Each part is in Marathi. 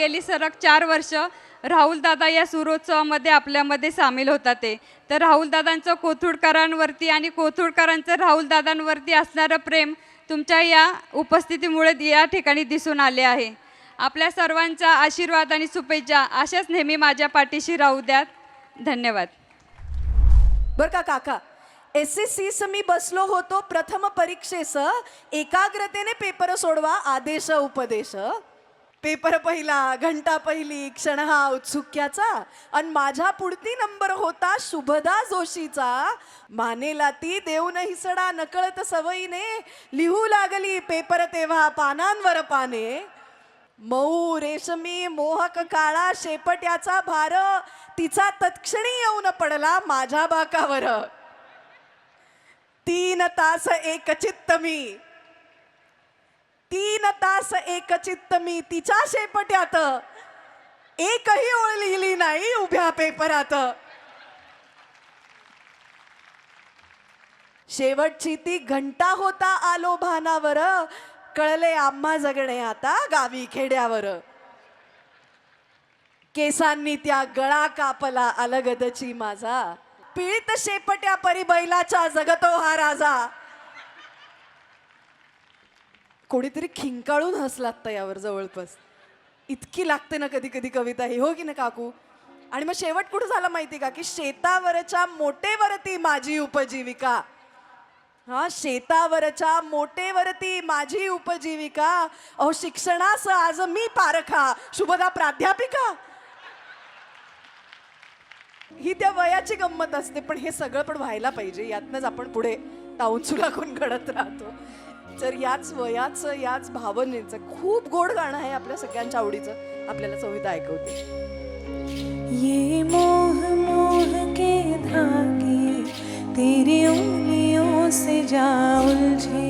गेली सरक चार वर्ष राहुलदादा या सुरोत्सवामध्ये आपल्यामध्ये सामील होता ते. तर राहुलदादांचं कोथुडकरांवरती आणि कोथुडकरांचं राहुल दादांवरती असणारं प्रेम तुमच्या या उपस्थितीमुळे या ठिकाणी दिसून आले आहे. आपल्या सर्वांचा आशीर्वाद आणि शुभेच्छा अशाच नेहमी माझ्या पाठीशी राहू द्यात. धन्यवाद. बर का काका एस एस सी मी बसलो होतो प्रथम परीक्षेस एकाग्रतेने पेपर सोडवा आदेश उपदेश. पेपर पहिला घंटा पहिली क्षण हा उत्सुक्याचा. आणि माझ्या पुढती नंबर होता शुभदा जोशीचा. मानेला ती देऊन हिसडा नकळत सवयीने. लिहू लागली पेपर तेव्हा पानांवर पाने. मऊ रेशमी मोहक काळा शेपट्याचा भार. तिचा तत्क्षणी येऊन पडला माझ्या बाकावर. तीन तास एक चित्त मी. तीन तास एक चित्त मी तिच्या शेपट्यात एकही ओळ लिहिली नाही उभ्या पेपरात. शेवटची ती घंटा होता आलो भानावर. कळले आम्हा जगणे आता गावी खेड्यावर. केसांनी त्या गळा कापला अलगदची माझा. पीडित शेपट्या परी बैलाच्या जगतो हा राजा. कोणीतरी खिंकाळून हसलात यावर जवळपास. इतकी लागते ना कधी कधी कविता ही. हो की ना काकू? आणि मग शेवट कुठं झालं माहिती का? की शेतावरच्या मोटेवरती माझी उपजीविका. हा शेतावरच्या मोटेवरती माझी उपजीविका. अहो शिक्षणास आज मी पारखा. शुभदा प्राध्यापिका. ही त्या वयाची गंमत असते पण हे सगळं पण व्हायला पाहिजे. यातनंच आपण पुढे ताऊन लागून घडत राहतो. तर याच वयाचं याच भावनेचं खूप गोड गाणं आहे आपल्या सगळ्यांच्या आवडीचं. आपल्याला संहिता ऐकवते. ये मोह मोह के धागे तेरी उंगलियों से जा उलझे.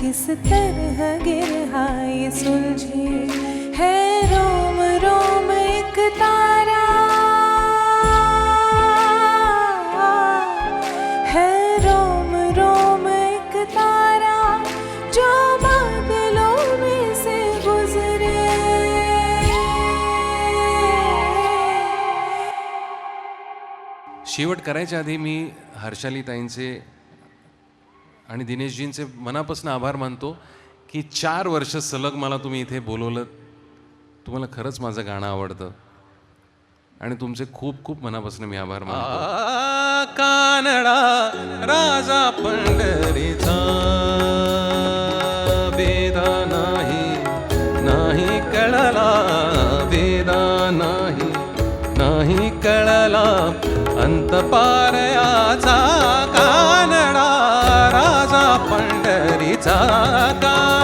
किस तरह गिरहाई सुलझे है रोम रोम एक तारा। है रोम रोम एक तारा जो बादलों में से गुजरे। शेवट करायच्या आधी मी हर्षालीताईंचे आणि दिनेशजींचे मनापासून आभार मानतो की चार वर्ष सलग मला तुम्ही इथे बोलवलं तुम्हाला खरंच माझं गाणं आवडतं. आणि तुमचे खूप खूप मनापासून मी आभार मानतो. कानडा राजा पंढरीचा. बेदा नाही नाही कळला. बेदा नाही नाही कळला. अंत पारयाचा कान पंढरीचा का?